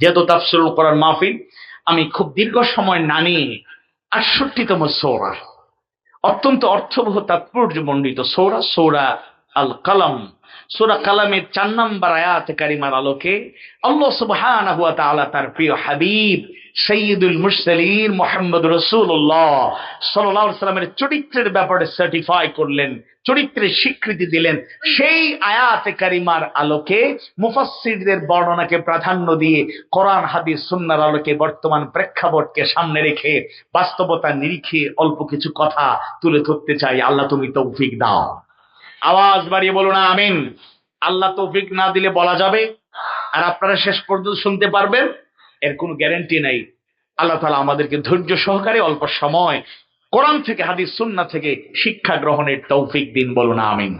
যেহেতু তাফসুল করার মাহফিল, আমি খুব দীর্ঘ সময় না নিয়ে আটষট্টিতম সৌরা, অত্যন্ত অর্থবহ তাৎপর্য মণ্ডিত সৌরা সৌরা আল কালাম সৌরা কালামের চার নম্বর আয়াত কারিমার আলোকে আল্লাহ সুবহানাহু ওয়া তাআলা তার প্রিয় হাবিব সৈয়দুল মুরসালিন মোহাম্মদ রসুল্লাহ আলাইহি সাল্লামের চরিত্রের ব্যাপারে সার্টিফাই করলেন, চরিত্রের স্বীকৃতি দিলেন। সেই আয়াতে কারিমার আলোকে মুফাসসিরদের বর্ণনাকে প্রাধান্য দিয়ে কোরআন, হাদিস সুন্নাহর আলোকে বর্তমান প্রেক্ষাপটকে সামনে রেখে বাস্তবতা নিরিখে অল্প কিছু কথা তুলে ধরতে চাই। আল্লাহ তুমি তৌফিক দাও। আওয়াজ বাড়িয়ে বলুন আমিন আল্লাহ তৌফিক না দিলে বলা যাবে আর আপনারা শেষ পর্যন্ত শুনতে পারবেন এর কোনো গ্যারান্টি নাই আল্লাহ তালা আমাদেরকে ধৈর্য সহকারে অল্প সময় কোরআন থেকে হাদিস সুন্না থেকে শিক্ষা গ্রহণের তৌফিক দিন বলুন আমিন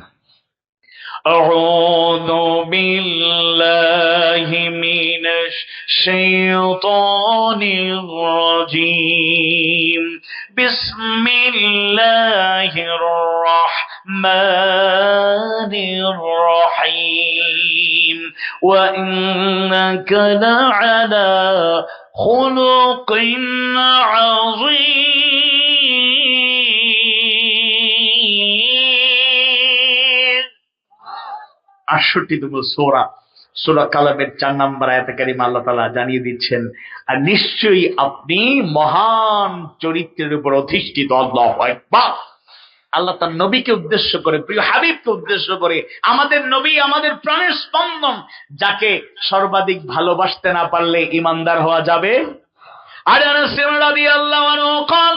أعوذ بالله من الشيطان الرجيم بسم الله الرحمن الرحيم وإنك لعلى خلق عظيم আটষট্টি তম সোরা সোরা কালামের চার নাম্বার আয়াতে কারিমা আল্লাহ তালা জানিয়ে দিচ্ছেন আর নিশ্চয়ই আপনি মহান চরিত্রের উপর অধিষ্ঠিত আল্লাহ একবার আল্লাহ তার নবীকে উদ্দেশ্য করে প্রিয় হাবিবকে উদ্দেশ্য করে আমাদের নবী আমাদের প্রাণের স্পন্দন যাকে সর্বাধিক ভালোবাসতে না পারলে ইমানদার হওয়া যাবে আর আনাস রাদিয়াল্লাহু আনহু قال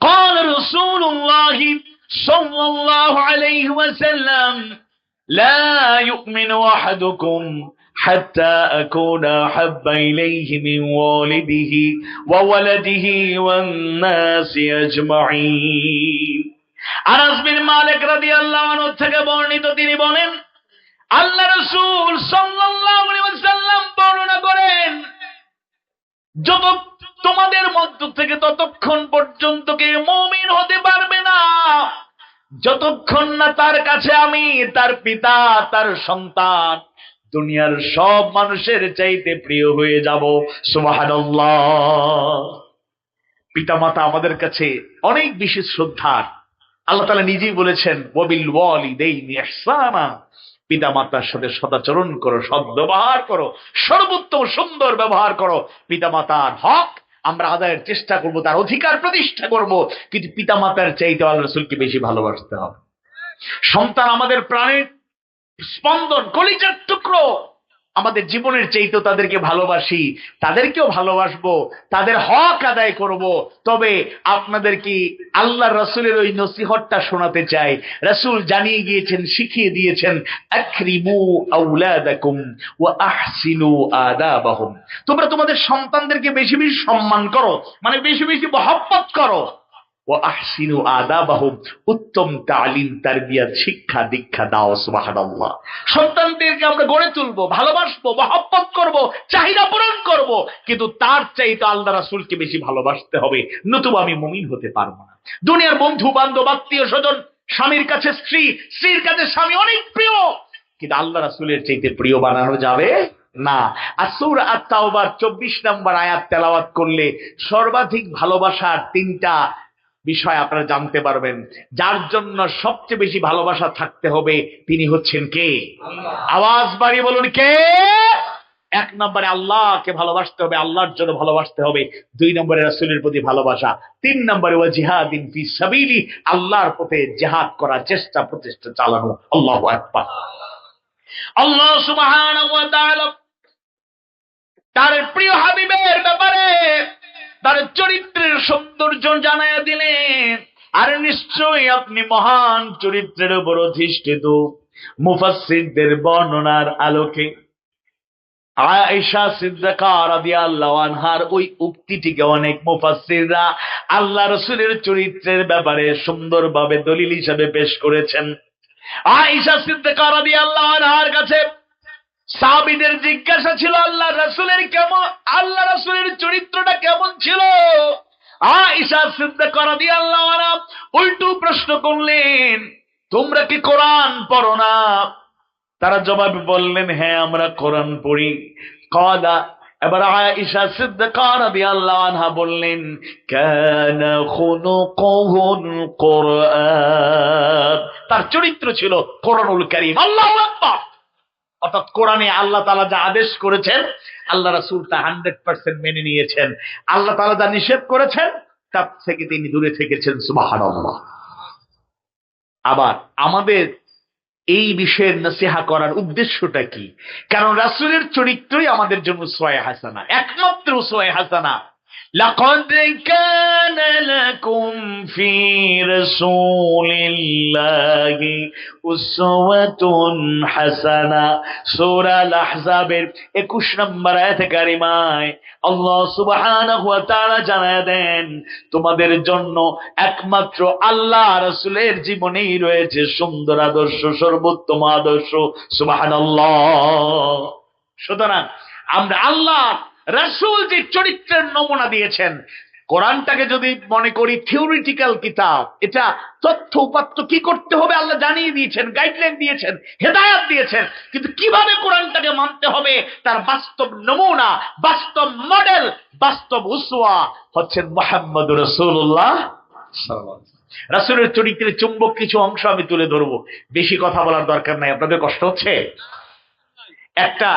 قال رسول الله صلى الله عليه وسلم لا يؤمن أحدكم حتى أكون أحب إليه من والده وولده والناس أجمعين আনাস বিন মালিক রাদিয়াল্লাহু আনহু থেকে বর্ণিত তিনি বলেন আল্লাহ রাসূল সাল্লাল্লাহু আলাইহি ওয়াসাল্লাম বর্ণনা করেন যত তোমাদের মধ্য থেকে ততক্ষণ পর্যন্ত কে মুমিন হতে পারবে না যতক্ষণ না তার কাছে আমি তার পিতা তার সন্তান দুনিয়ার সব মানুষের চাইতে প্রিয় হয়ে যাব। সুবহানাল্লাহ। পিতামাতা আমাদের কাছে অনেক বেশি শ্রদ্ধার। আল্লাহ তালা নিজেই বলেছেন ইহসানা। পিতা মাতার সাথে সদাচরণ করো, সদ্ব্যবহার করো, সর্বোত্তম সুন্দর ব্যবহার করো। পিতা মাতার হক আমরা আদায়ের চেষ্টা করব, তার অধিকার প্রতিষ্ঠা করব, কিন্তু পিতা মাতার চাইতে আল্লাহ রসুলকে বেশি ভালোবাসতে হবে। সন্তান আমাদের প্রাণের স্পন্দন, কলিজার টুকরো। আমাদের জীবনের চাইতেও তাদেরকে ভালোবাসি, তাদেরকেও ভালোবাসবো, তাদের হক আদায় করব। তবে আপনাদের কি আল্লাহ রসুলের ওই নসিহতটা শোনাতে চাই? রসুল জানিয়ে গিয়েছেন শিখিয়ে দিয়েছেন তোমরা তোমাদের সন্তানদেরকে বেশি বেশি সম্মান করো মানে বেশি বেশি মহব্বত করো। আহসিনু আদাবাহুম, উত্তম তালিম শিক্ষা, দীক্ষা দাও সন্তানদেরকে আমরা গড়ে ভালোবাসবো, মহব্বত করব, চাহিদা পূরণ করব, কিন্তু তার চাইতে আল্লাহ বেশি ভালোবাসতে হবে, নতুবা আমি হতে পারব না। দুনিয়ার বন্ধু, বান্ধব, আত্মীয় স্বজন, স্বামীর কাছে স্ত্রী, স্ত্রীর কাছে স্বামী অনেক প্রিয়, কিন্তু আল্লাহ রাসূলের চাইতে প্রিয় বানানো যাবে না। আর সূরা আত-তাওবার 24 নম্বর আয়াত তেলাওয়াত করলে সর্বাধিক ভালোবাসার তিনটা বিষয় আপনারা জানতে পারবেন। যার জন্য সবচেয়ে বেশি ভালোবাসা থাকতে হবে তিনি হচ্ছেন কে? আওয়াজ বাড়িয়ে বলুন কে? এক নম্বরে আল্লাহকে ভালোবাসতে হবে আল্লাহর জন্য ভালোবাসতে হবে। দুই নম্বরে রাসূলের প্রতি ভালোবাসা। তিন নম্বরে ওয়া জিহাদিন ফি সাবিলি আল্লাহর পথে জিহাদ করার চেষ্টা প্রচেষ্টা চালানো। আল্লাহু আকবার। আল্লাহ। সুবহানাহু ওয়া তাআলা তার প্রিয় ব্যাপারে তার চরিত্রের সৌন্দর্য জানাইয়া দিলেন। আর নিশ্চয়ই আপনি মহান চরিত্রের উপর অধিষ্ঠিত। মুফাসসিরদের বর্ণনার আলোকে আয়েশা সিদ্দিকা রাদিয়াল্লাহু আনহার ওই উক্তিটিকে অনেক মুফাসসিররা আল্লাহ রাসূলের চরিত্রের ব্যাপারে সুন্দরভাবে দলিল হিসেবে পেশ করেছেন। আয়েশা সিদ্দিকা রাদিয়াল্লাহু আনহার কাছে সাহাবীদের জিজ্ঞাসা ছিল, আল্লাহ রাসূলের কেমন, আল্লাহ রাসূলের চরিত্রটা কেমন ছিল? আয়েশা সিদ্দিকা রাদিয়াল্লাহু আনহা উল্টো প্রশ্ন করলেন, তোমরা কি কোরআন পড়ো না? তারা জবাবে বললেন হ্যাঁ আমরা কোরআন পড়ি। কদা এবার আয়েশা আনহা বললেন তার চরিত্র ছিল কোরআনুল কারীম। আল্লাহু আকবার! অর্থাৎ কোরআনে আল্লাহ তালা যা আদেশ করেছেন, আল্লাহ রাসূল তা 100% মেনে নিয়েছেন। আল্লাহ তাআলা যা নিষেধ করেছেন, তার থেকে তিনি দূরে থেকেছেন, সুবহানাল্লাহ। আবার আমাদের এই বিষয়ের নসিহা করার উদ্দেশ্যটা কি? কারণ রাসূলের চরিত্রই আমাদের জন্য সোয়া হাসানা, একমাত্র সোয়া হাসানা। لقد كان لكم في رسول الله أسوة حسنة سورة الأحزاب 21 নম্বর আয়াতে কারিমায় আল্লাহ সুবহানাহু ওয়া তাআলা জানায় দেন তোমাদের জন্য একমাত্র আল্লাহ রাসূলের জীবনেই রয়েছে সুন্দর আদর্শ সর্বোত্তম আদর্শ সুবহানাল্লাহ সুতরাং আমরা আল্লাহ রাসূল যে চরিত্রের নমুনা দিয়েছেন, কোরআনটাকে যদি মনে করি থিওরিটিক্যাল কিতাব, এটা তথ্য উপাত্ত কি করতে হবে আল্লাহ জানিয়ে দিয়েছেন, গাইডলাইন দিয়েছেন, হেদায়াত দিয়েছেন, কিন্তু কীভাবে কোরআনটাকে মানতে হবে তার বাস্তব নমুনা, বাস্তব মডেল, বাস্তব উসওয়া হচ্ছেন মোহাম্মদ রসুল্লাহ রাসূলের চরিত্রের চুম্বক কিছু অংশ আমি তুলে ধরবো, বেশি কথা বলার দরকার নাই, আপনাদের কষ্ট হচ্ছে? একটা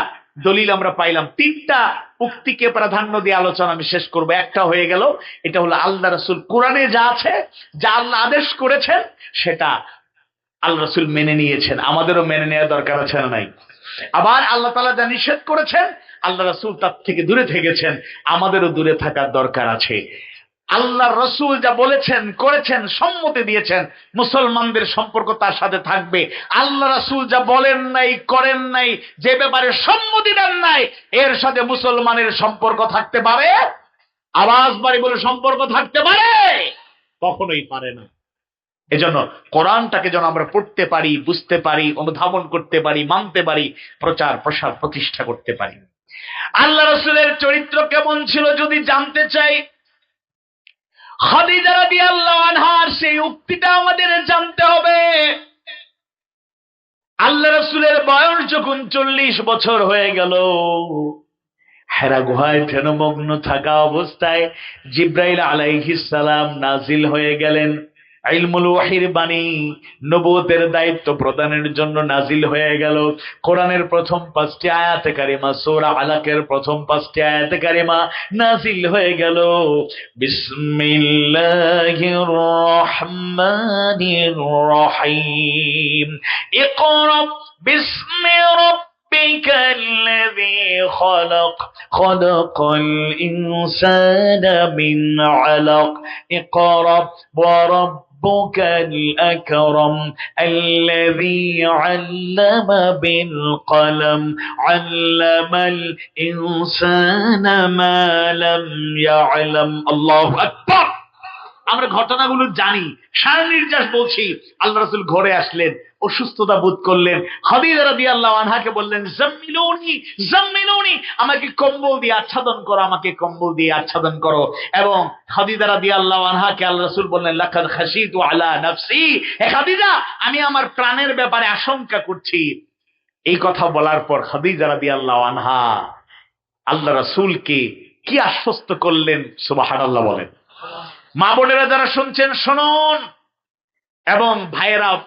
দলিল আমরা পাইলাম। তিনটা উক্তিকে প্রাধান্য দিয়ে আলোচনা আমি শেষ করব। একটা হয়ে গেল, এটা হলো আল্লাহ রসুল কোরআনে যা আছে, যা আল্লাহ আদেশ করেছেন, সেটা আল্লাহ রসুল মেনে নিয়েছেন। আমাদেরও মেনে নেওয়া দরকার আছে না নাই? আবার আল্লাহ তালা যা নিষেধ করেছেন, আল্লাহ রসুল তার থেকে দূরে থেকেছেন। আমাদেরও দূরে থাকার দরকার আছে। আল্লাহ রসুল যা বলেছেন, করেছেন, সম্মতি দিয়েছেন, মুসলমানদের সম্পর্ক তার সাথে থাকবে। আল্লাহ রসুল যা বলেন নাই, করেন নাই, যে ব্যাপারে সম্মতি দেন নাই, এর সাথে মুসলমানের সম্পর্ক থাকতে পারে? আওয়াজ বাড়ি বলে সম্পর্ক থাকতে পারে? কখনোই পারে না। এজন্য কোরআনটাকে যেন আমরা পড়তে পারি, বুঝতে পারি, অনুধাবন করতে পারি, মানতে পারি, প্রচার, প্রসার, প্রতিষ্ঠা করতে পারি। আল্লাহ রসুলের চরিত্র কেমন ছিল যদি জানতে চাই? খাদিজা রাদিয়াল্লাহু আনহার সেই উক্তিটা আমাদের জানতে হবে। আল্লাহ রসুলের বয়স যখন চল্লিশ বছর হয়ে গেল, হেরা গুহায় ধ্যানমগ্ন থাকা অবস্থায় জিব্রাইল আলাইহিস সালাম নাজিল হয়ে গেলেন। ইলমুল ওয়াহির বাণী নবুয়তের দায়িত্ব প্রদানের জন্য নাজিল হয়ে গেল কোরআনের প্রথম পাঁচটি আয়াতে কারিমা সূরা আলাকের প্রথম পাঁচটি আয়াতে কারিমা নাজিল হয়ে গেল বিসমিল্লাহির রহমানির রহিম ইকরা বিসমি ربك الذي خلق خلق الإنسان من علق اقرأ وربك الأكرم الذي علم بالقلم علم الإنسان ما لم يعلم الله أكبر আমরা ঘটনাগুলো জানি সার নির্যাস বলছি আল্লাহ রাসুল ঘরে আসলেন অসুস্থতা বোধ করলেন। হাদিজা আনহাকে বললেন, জাম্মিলুনি জাম্মিলুনি, আমাকে কম্বল দিয়ে আচ্ছাদন করো, আমাকে কম্বল দিয়ে আচ্ছাদন করো। এবং খাদিজা রাদিয়াল্লাহু আনহাকে আল্লাহ রাসূল বললেন, লাকাদ খাশিতু আলা নাফসি। হে খাদিজা আমি আমার প্রাণের ব্যাপারে আশঙ্কা করছি। এই কথা বলার পর খাদিজা রাদিয়াল্লাহু আনহা আল্লাহ রাসূলকে কি আশ্বস্ত করলেন, সুবহানাল্লাহ বলেন। মা বোনেরা যারা শুনছেন, শুনুন। এবং ভাইয়েরা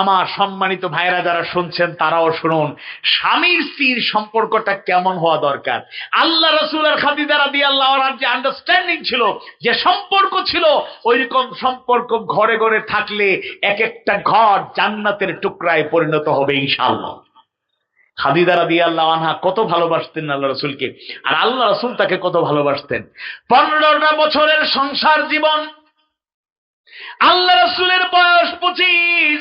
আমার সম্মানিত ভাইরা যারা শুনছেন, তারাও শুনুন। স্বামীর স্ত্রীর সম্পর্কটা কেমন হওয়া দরকার? আল্লাহ রসুল আর খাদিদা রাদি আল্লাহ যে আন্ডারস্ট্যান্ডিং ছিল, যে সম্পর্ক ছিল ওই রকম সম্পর্ক ঘরে ঘরে থাকলে এক একটা ঘর জান্নাতের টুকরায় পরিণত হবে ইনশাল্লাহ খাদিদা রাদি আল্লাহ আনহা কত ভালোবাসতেন আল্লাহ রসুলকে, আর আল্লাহ রসুল তাকে কত ভালোবাসতেন। পনেরোটা বছরের সংসার জীবন, আল্লাহ রসুলের বয়স পঁচিশ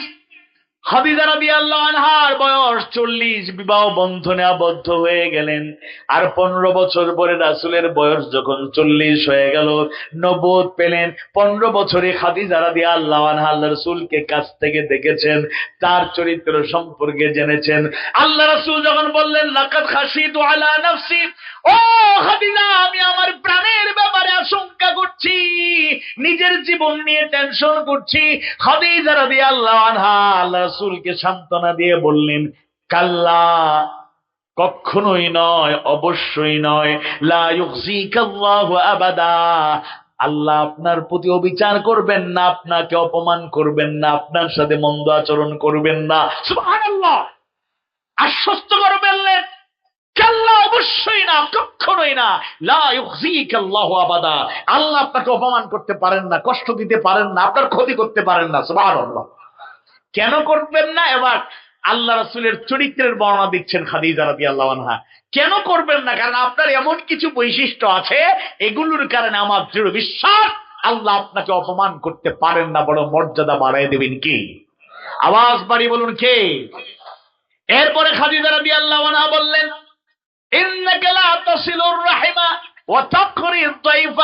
খাদিজা রাদিয়াল্লাহু আনহার বয়স চল্লিশ, বিবাহ বন্ধনে আবদ্ধ হয়ে গেলেন। আর পনেরো বছর পরে রাসুলের বয়স যখন চল্লিশ হয়ে গেল নবোধ পেলেন। পনেরো বছরে খাদিজা আল্লাহ আনহা আল্লাহ রসুলকে কাছ থেকে দেখেছেন, তার চরিত্র সম্পর্কে জেনেছেন। আল্লাহ রসুল যখন বললেন, লাকাদ খাসিতু আলা নাফসি ও খাদিজা আমি আমার প্রাণের ব্যাপারে আশঙ্কা করছি। নিজের জীবন নিয়ে টেনশন করছি। রাদিয়াল্লাহু আনহা আল্লাহ দিয়ে বললেন, কাল্লা কখনোই নয়, অবশ্যই নয়। আবাদা। আল্লাহ আপনার প্রতি অবিচার করবেন না, আপনাকে অপমান করবেন না, আপনার সাথে মন্দ আচরণ করবেন না। আশ্বস্ত করে বললেন অবশ্যই না না। আবাদা। আল্লাহ আপনাকে অপমান করতে পারেন না, কষ্ট দিতে পারেন না, আপনার ক্ষতি করতে পারেন না, সুবহানাল্লাহ। কেন করবেন না? এবার আল্লাহ চরিত্রের বর্ণনা দিচ্ছেন খাদিজা আনহা। কেন করবেন না? কারণ আপনার এমন কিছু বৈশিষ্ট্য আছে, এগুলোর কারণে আমার দৃঢ় বিশ্বাস, আল্লাহ আপনাকে অপমান করতে পারেন না বড় মর্যাদা বাড়াই দেবেন কি? আওয়াজ বাড়ি বলুন কে? এরপরে খাদিজা রাদিয়াল্লাহু وتقري الضيف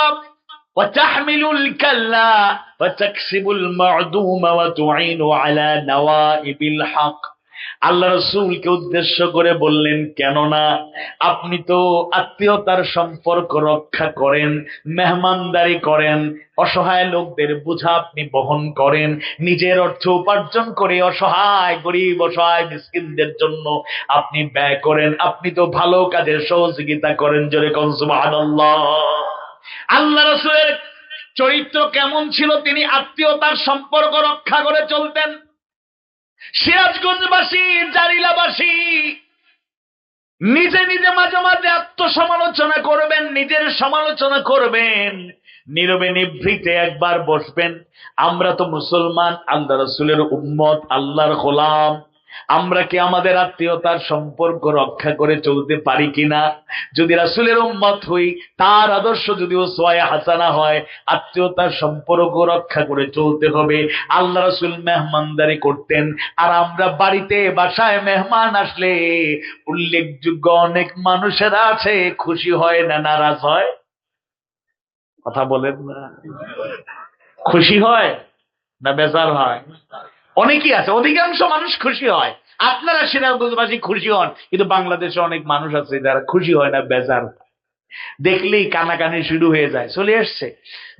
وتحمل الكلا وتكسب المعدوم وتعين على نوائب الحق. আল্লাহ রসুলকে উদ্দেশ্য করে বললেন, কেননা আপনি তো আত্মীয়তার সম্পর্ক রক্ষা করেন, মেহমানদারি করেন, অসহায় লোকদের বোঝা আপনি বহন করেন, নিজের অর্থ উপার্জন করে অসহায়, গরিব, অসহায় মিসকিনদের জন্য আপনি ব্যয় করেন, আপনি তো ভালো কাজের সহযোগিতা করেন। জোরে কনসুবাহান্লাহ আল্লাহ রসুলের চরিত্র কেমন ছিল? তিনি আত্মীয়তার সম্পর্ক রক্ষা করে চলতেন। সিরাজগঞ্জবাসী, জারিলাবাসী, নিজে নিজে মাঝে মাঝে আত্মসমালোচনা করবেন, নিজের সমালোচনা করবেন, নীরবে নিভৃতে একবার বসবেন। আমরা তো মুসলমান, আল্লাহ রসুলের উম্মত, আল্লাহর গোলাম। আমরা কি আমাদের আত্মীয়তার সম্পর্ক রক্ষা করে চলতে পারি কিনা? যদি রাসুলের উম্মত হই, তার আদর্শ যদিও সোয়া হাসানা হয়, আত্মীয়তার সম্পর্ক রক্ষা করে চলতে হবে। আল্লাহ রাসুল মেহমানদারি করতেন। আর আমরা বাড়িতে বাসায় মেহমান আসলে উল্লেখযোগ্য অনেক মানুষেরা আছে, খুশি হয় না নারাজ হয়? কথা বলেন না। খুশি হয় না বেজার হয়? অনেকেই আছে, অধিকাংশ মানুষ খুশি হয়। আপনারা সিরাজগঞ্জবাসী খুশি হন, কিন্তু বাংলাদেশে অনেক মানুষ আছে যারা খুশি হয় না, বেজার। দেখলেই কানাকানি শুরু হয়ে যায়, চলে এসছে।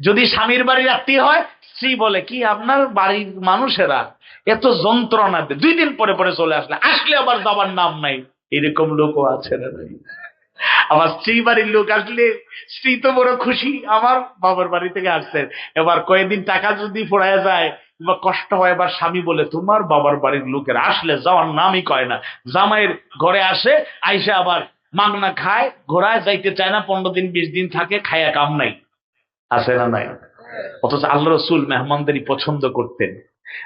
যদি স্বামীর বাড়ির আত্মীয় হয়, স্ত্রী বলে, কি আপনার বাড়ির মানুষেরা এত যন্ত্রণা দুই দিন পরে পরে চলে আসলে আসলে আবার যাবার নাম নাই। এরকম লোকও আছে না আমার স্ত্রী বাড়ির লোক আসলে, স্ত্রী তো বড় খুশি, আমার বাবার বাড়ি থেকে আসছেন। এবার কয়েকদিন টাকা যদি পড়ায় যায় বা কষ্ট হয় এবার স্বামী বলে, তোমার বাবার বাড়ির লোকের আসলে যাওয়ার নামই কয় না। জামাইয়ের ঘরে আসে, আইসে আবার মাগনা খায়, ঘোড়ায় যাইতে চায় না, পনেরো দিন, বিশ দিন থাকে খায়া কাম নাই। আসে না নাই। অথচ আল্লাহ রসুল মেহমানদারি পছন্দ করতেন।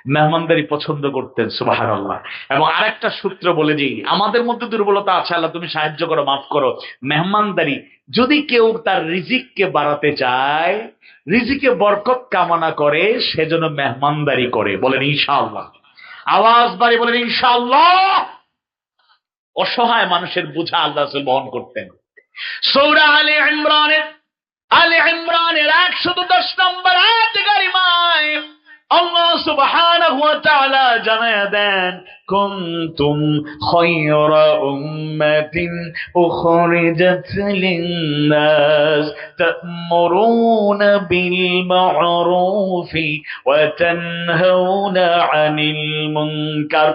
মেহমানদারি পছন্দ করতেন সুবাহ আল্লাহ এবং আরেকটা সূত্র বলে দিই, আমাদের মধ্যে দুর্বলতা আছে, আল্লাহ তুমি সাহায্য করো, মাফ করো। মেহমানদারি, যদি কেউ তার রিজিককে বাড়াতে চায়, রিজিকে বরকত কামনা করে সেজন্য মেহমানদারি করে। বলেন, ইনশাআল্লাহ। আওয়াজ বাড়ি বলেন, ইনশাআল্লাহ। অসহায় মানুষের বোঝা আল্লাহ বহন করতেন। সৌরা আলী ইমরানের আলী ইমরানের একশত দশ নম্বর আয়াত গারিমায় আল্লাহ দেন উম্মাতিন উখরিজাত তা'মুরুনা বিল মা'রুফি ওয়া তানহাউনা আনিল মুনকার।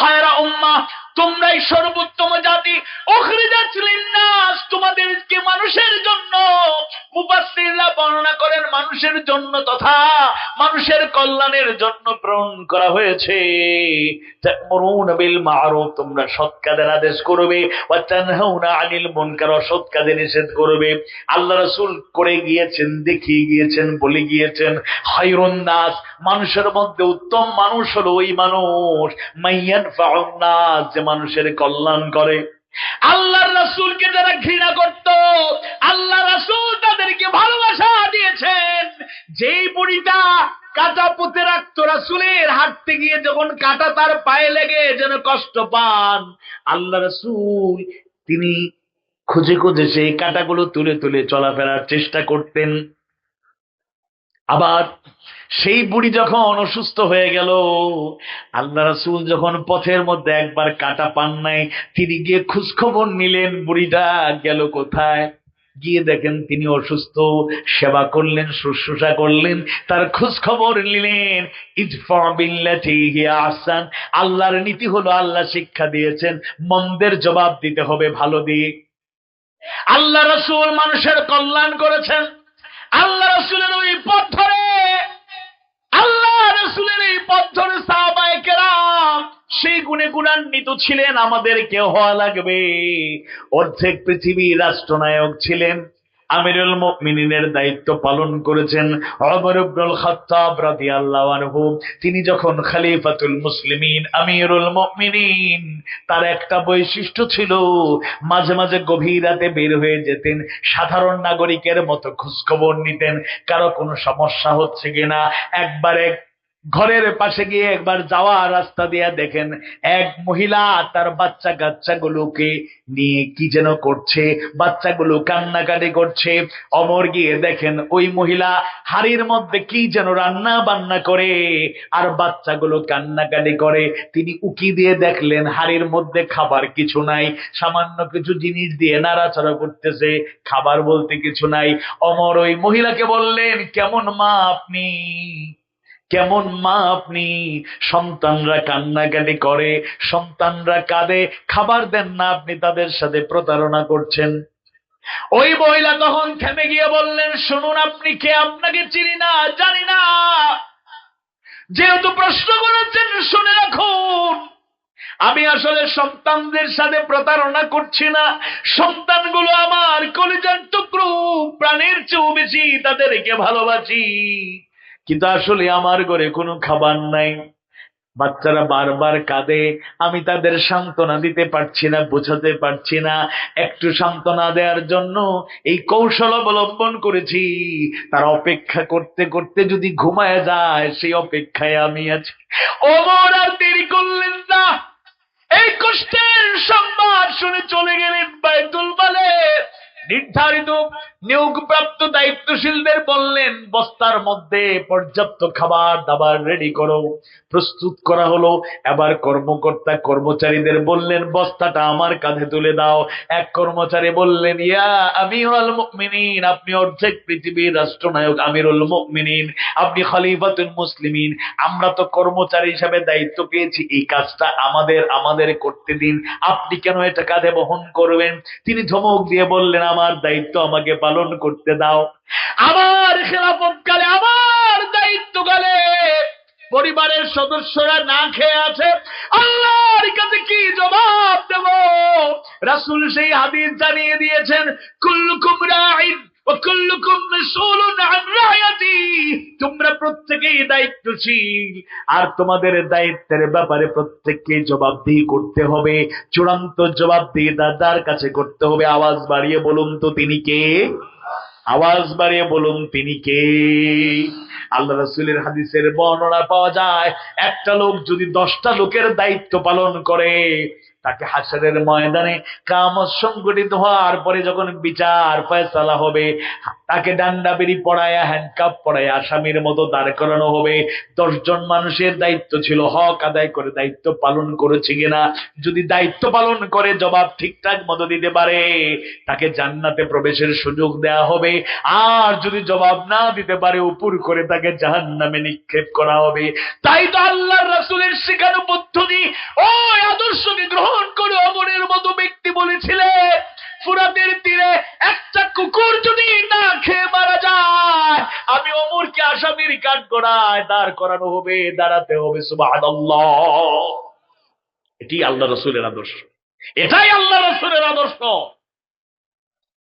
খায়রা উম্মাহ তোমরাই সর্বোত্তম জাতি, উখরিজাত লিন-নাস, তোমাদেরকে মানুষের জন্য, মুফাসসিররা বর্ণনা করেন মানুষের জন্য তথা মানুষের কল্যাণের জন্য প্রেরণ করা হয়েছে। তোমরা সৎ কাজের আদেশ করবে। আনিল মুনকার অসৎ কাজে নিষেধ করবে। আল্লাহ রাসূল করে গিয়েছেন, দেখিয়ে গিয়েছেন, বলে গিয়েছেন, খায়রুন নাস, মানুষের মধ্যে উত্তম মানুষ হলো ওই মানুষ। মাইয়ানফাউন নাস, যে মানুষের কল্যাণ করে। আল্লাহর রাসূলকে যারা ঘৃণা করত, আল্লাহ রাসূল তাদেরকে ভালোবাসা দিয়েছেন। যেই বুড়িটা কাটা পুঁতে রাখতো রাসূলের হাঁটতে গিয়ে যখন কাটা তার পায়ে লেগে যেন কষ্ট পান, আল্লাহ রাসূল তিনি খুঁজে খুঁজে সেই কাটাগুলো তুলে তুলে চলাফেরার চেষ্টা করতেন। আবার সেই বুড়ি যখন অসুস্থ হয়ে গেল, আল্লাহ রাসূল যখন পথের মধ্যে একবার কাটা পান নাই, তিনি গিয়ে খোঁজখবর নিলেন, বুড়িটা গেল কোথায়? গিয়ে দেখেন তিনি অসুস্থ, সেবা করলেন, শুশ্রূষা করলেন, তার খোঁজ খবর নিলেন আহসান। আল্লাহর নীতি হলো আল্লাহ শিক্ষা দিয়েছেন, মন্দের জবাব দিতে হবে ভালো দিয়ে। আল্লাহ রসুল মানুষের কল্যাণ করেছেন। আল্লাহ রসুলের ওই পথ ধরে আল্লাহ রসুলের এই পথ ধরে সাহাবায়ে কেরাম সেই গুণে গুণান্বিত ছিলেন আমাদেরকে হওয়া লাগবে। অর্ধেক পৃথিবীর রাষ্ট্রনায়ক ছিলেন, আমিরুল মুমিনিনের দায়িত্ব পালন করেছেন তিনি যখন খলিফাতুল মুসলিমিন, আমিরুল মুমিনিন, তার একটা বৈশিষ্ট্য ছিল, মাঝে মাঝে গভীর রাতে বের হয়ে যেতেন, সাধারণ নাগরিকের মতো খোঁজখবর নিতেন, কারও কোনো সমস্যা হচ্ছে কিনা, একবারে ঘরের পাশে গিয়ে একবার যাওয়া রাস্তা দিয়ে দেখেন এক মহিলা তার বাচ্চা কাচ্চাগুলোকে নিয়ে কি যেন করছে, বাচ্চাগুলো কান্নাকাটি করছে। অমর গিয়ে দেখেন ওই মহিলা হাড়ির মধ্যে কি যেন রান্না বান্না করে আর বাচ্চাগুলো কান্নাকাটি করে। তিনি উকি দিয়ে দেখলেন হাড়ির মধ্যে খাবার কিছু নাই, সামান্য কিছু জিনিস দিয়ে নাড়াচাড়া করতেছে, খাবার বলতে কিছু নাই। অমর ওই মহিলাকে বললেন, কেমন মা আপনি? কেমন মা আপনি? সন্তানরা কান্নাকাটি করে, সন্তানরা কাঁদে, খাবার দেন না আপনি, তাদের সাথে প্রতারণা করছেন। ওই মহিলা তখন থেমে গিয়ে বললেন, শুনুন, আপনি কে? আপনাকে চিনি না, জানি না। যেহেতু প্রশ্ন করেছেন, শুনে রাখুন। আমি আসলে সন্তানদের সাথে প্রতারণা করছি না। সন্তানগুলো আমার কলিজার টুকরো, প্রাণের চেয়েও বেশি তাদেরকে ভালোবাসি। কিন্তু আসলে আমার ঘরে কোনো খাবার নাই। বাচ্চারা বারবার কাঁদে, আমি তাদের সান্ত্বনা দিতে পারছি না, বোঝাতে পারছি না। একটু সান্ত্বনা দেওয়ার জন্য এই কৌশল অবলম্বন করেছি। তার অপেক্ষা করতে করতে যদি ঘুমায় যায়, সেই অপেক্ষায় আমি আছি। ওমর আর দেরি করলেন না। এই কষ্টের সংবাদ শুনে চলে গেলেন বাইতুল মালে। নির্ধারিত নিয়োগপ্রাপ্ত দায়িত্বশীলদের বললেন, বস্তার মধ্যে পর্যাপ্ত খাবার দাবার রেডি করো। প্রস্তুত করা হলো। এবার কর্মকর্তা, কর্মচারীদের বললেন, বস্তাটা আমার কাঁধে তুলে দাও। এক কর্মচারী বললেন, ইয়া আমিরুল মুমিনিন, আপনি অর্ধেক পৃথিবীর রাষ্ট্রনায়ক আমিরুল মুমিনিন, আপনি খলিফাতুল মুসলিমিন। আমরা তো কর্মচারী হিসাবে দায়িত্ব পেয়েছি। এই কাজটা আমাদের আমাদের করতে দিন। আপনি কেন এটা কাঁধে বহন করবেন? তিনি ধমক দিয়ে বললেন আমার দায়িত্ব আমাকে পালন করতে দাও। আমার খেলাফতকালে আমার দায়িত্বকালে পরিবারের সদস্যরা না খেয়ে আছে, আল্লাহর কাছে কি জবাব দেব? রাসুল সেই হাদিস জানিয়ে দিয়েছেন কুল্লুকুম রাইন তোমরা প্রত্যেকেই দায়িত্বশীল। আর তোমাদের দায়িত্বের ব্যাপারে প্রত্যেককে জবাবদিহি করতে হবে। চূড়ান্ত জবাবদিহি দাদার কাছে করতে হবে। আওয়াজ বাড়িয়ে বলুন তো তিনি কে? আওয়াজ বাড়িয়ে বলুন তিনি কে? আল্লাহ রসুলের হাদিসের বর্ণনা পাওয়া যায়, একটা লোক যদি দশটা লোকের দায়িত্ব পালন করে তাকে হাসরের ময়দানে কামত সংগঠিত হওয়ার পরে যখন বিচার ফয়সালা হবে, তাকে ডান্ডা বেরি পড়ায়া হ্যান্ডকাপ পড়ায় আসামির মতো দাঁড় করানো হবে। দশজন মানুষের দায়িত্ব ছিল, হক আদায় করে দায়িত্ব পালন করেছে কিনা? যদি দায়িত্ব পালন করে, জবাব ঠিকঠাক মতো দিতে পারে, তাকে জান্নাতে প্রবেশের সুযোগ দেয়া হবে। আর যদি জবাব না দিতে পারে, উপর করে তাকে জাহান্নামে নিক্ষেপ করা হবে। তাই তো আল্লাহ রাসুলের শেখানো পদ্ধতি ওই আদর্শকে গ্রহণ করে অমরের মতো ব্যক্তি বলেছিলেন ফুরাতের তীরে একটা কুকুর যদি না খেয়ে মারা যায়, আমি অমরকে আসামির কাঠ করায় দাঁড় করানো হবে, দাঁড়াতে হবে, সুবহানাল্লাহ। এটি আল্লাহ রসুলের আদর্শ। এটাই আল্লাহ রসুলের আদর্শ।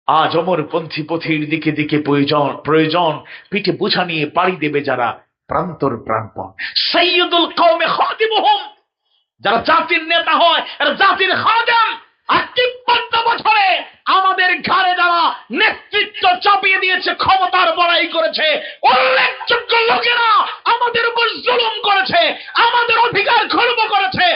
আজ অমর পন্থী পথির দিকে দিকে প্রয়োজন প্রয়োজন, পিঠে বোঝা নিয়ে পাড়ি দেবে যারা প্রান্তর প্রাণপণ। সৈয়দুল কৌমে খাদিমুহুম। যারা জাতির নেতা হয়, এরা জাতির খাদেম। আর তিপ্পান্ন বছরে আমাদের যারা নেতৃত্ব চাপিয়ে দিয়েছে, ক্ষমতার বড়াই করেছে, উল্লেখযোগ্য লোকেরা আমাদের উপর জুলুম করেছে, আমাদের অধিকার খর্ব করেছে,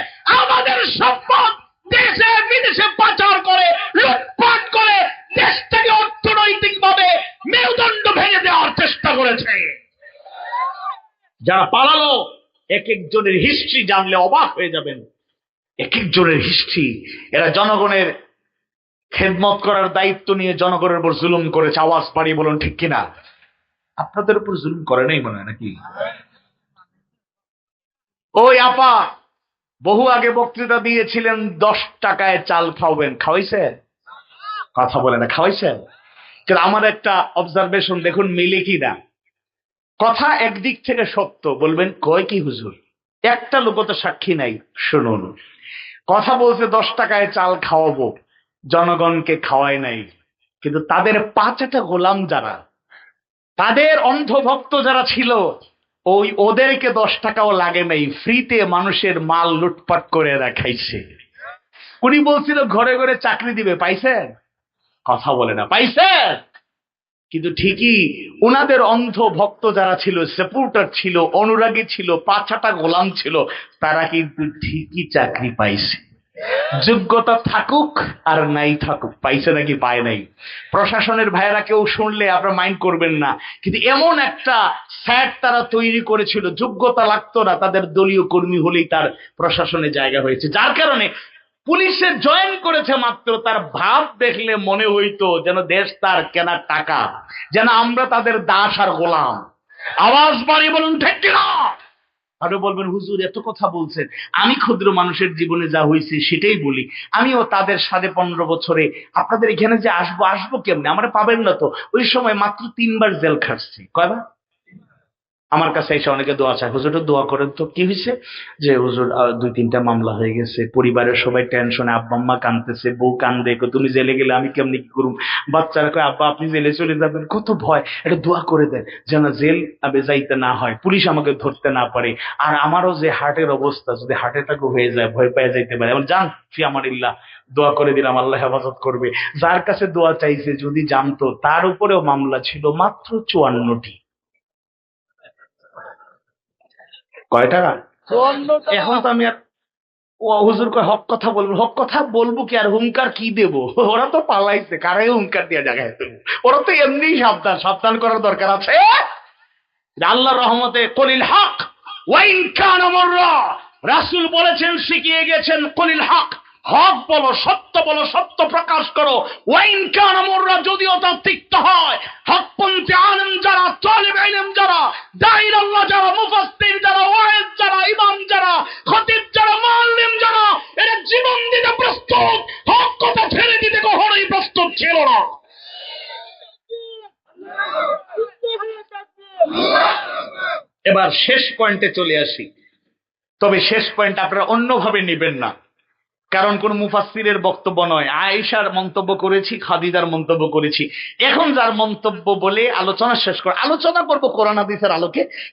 আমাদের সম্পদ দেশে বিদেশে পাচার করে, লুটপাট করে দেশটাকে অর্থনৈতিক ভাবে মেরুদণ্ড ভেঙে দেওয়ার চেষ্টা করেছে। যারা পালালো এক একজনের হিস্ট্রি জানলে অবাক হয়ে যাবেন। এক একজনের হিস্ট্রি এরা জনগণের খেদমত করার দায়িত্ব নিয়ে জনগণের উপর জুলুম করেছে, আওয়াজ বাড়িয়ে বলুন, ঠিক কিনা? আপনাদের উপর জুলুম করে নাই মনে হয় নাকি? ওই আপা, বহু আগে বক্তৃতা দিয়েছিলেন, দশ টাকায় চাল খাওয়াবেন। খাওয়াইছে কথা বলে না, খাওয়াইছেন? কিন্তু আমার একটা অবজারভেশন দেখুন মিলে কি না কথা একদিক থেকে সত্য, বলবেন, কয় কি হুজুর? একটা লোক তো সাক্ষী নাই, শুনুন। কথা বলছে, দশ টাকায় চাল খাওয়াবো, জনগণকে খাওয়ায় নাই। কিন্তু তাদের পাঁচটা গোলাম যারা, তাদের অন্ধভক্ত যারা ছিল, ওই ওদেরকে দশ টাকাও লাগে নাই, ফ্রিতে মানুষের মাল লুটপাট করে রাখাইছে উনি বলছিল, ঘরে ঘরে চাকরি দিবে, পাইছেন? কথা বলে না, পাইছেন? কিন্তু ঠিকই ওনাদের অন্ধ ভক্ত যারা ছিল সাপোর্টার ছিল, অনুরাগী ছিল, পাঁচাটা গোলাম ছিল, তারা কিন্তু ঠিকই চাকরি পাইছে। যোগ্যতা থাকুক আর নাই থাকুক, পাইছে নাকি পায় নাই। প্রশাসনের ভাইয়েরা কেউ শুনলে আপনারা মাইন্ড করবেন না। কিন্তু এমন একটা স্যাট তারা তৈরি করেছিল, যোগ্যতা লাগতো না, তাদের দলীয় কর্মী হলেই তার প্রশাসনে জায়গা হয়েছে। যার কারণে পুলিশে জয়েন করেছে মাত্র, তার ভাব দেখলে মনে হইতো যেন দেশ তার কেনার টাকা, যেন আমরা তাদের দাস আর গোলাম। আওয়াজ বাড়ি বলুন, ঠিক কিনা? আরও বলবেন, হুজুর, এত কথা বলছেন। আমি ক্ষুদ্র মানুষের জীবনে যা হয়েছে সেটাই বলি। আমিও তাদের সাড়ে পনেরো বছরে, আপনাদের এখানে যে আসব আসব কেমনে? আমরা পাবেন না তো। ওই সময় মাত্র তিনবার জেল খাটছি। কয়বার? আমার কাছে এসে অনেকে দোয়া চায় হুজুর দোয়া করেন তো, কি হয়েছে? যে, হুজুর দুই তিনটা মামলা হয়ে গেছে, পরিবারের সবাই টেনশনে, আব্বা আম্মা কান্দতেছে বউ কান্দে তুমি জেলে গেলে আমি কেমনি কি করুম? বাচ্চারা কয়, আব্বা, আপনি জেলে চলে যাবেন, কত ভয়, এটা দোয়া করে দেন, যেন জেল আবে যাইতে না হয়, পুলিশ আমাকে ধরতে না পারে, আর আমারও যে হার্টের অবস্থা, যদি হার্ট অ্যাটাকও হয়ে যায়, ভয় পেয়ে যাইতে পারে। এমন জান ফি আমার ইল্লাহ দোয়া করে দিলাম, আল্লাহ হেফাজত করবে। যার কাছে দোয়া চাইছে, যদি জানতো, তার উপরেও মামলা ছিল মাত্র চুয়ান্নটি। কয় টাকা? এখন তো আমি আর ও হুজুর কয় হক কথা বলব। হক কথা বলব কি আর হুঙ্কার কি দেব? ওরা তো পালাইছে কারে হুঙ্কার দিয়ে জায়গায় ওরা তো এমনি সাবধান সাবধান করার দরকার আছে। আল্লাহ রহমতে কলিল হক ওয়াইন কান রাসূল বলেছেন শিখিয়ে গেছেন কলিল হক। হক বলো, সত্য বলো, সত্য প্রকাশ করো। ওয়াইন কান আমররা যদিও তা তিক্ত হয়, হকপন্থী আলেম যারা, তালিব ইলম যারা দাইর আল্লাহ যারা, মুফাসসির যারা ওয়াইজ যারা, ইমাম যারা, খতিব যারা, মুআল্লিম যারা, এরা জীবন দিতে প্রস্তুত। হক কথা ছেড়ে দিতে কখনোই প্রস্তুত ছিল না। এবার শেষ পয়েন্টে চলে আসি। তবে শেষ পয়েন্ট আপনারা অন্যভাবে নেবেন না। কারণ কোন মুফাসিরের বক্তব্য নয়। আয়েশার মন্তব্য করেছি, খাদিজার মন্তব্য করেছি। এখন যার মন্তব্য বলে আলোচনা শেষ করে আলোচনা করব কোরআন হাদিসের আলোকে।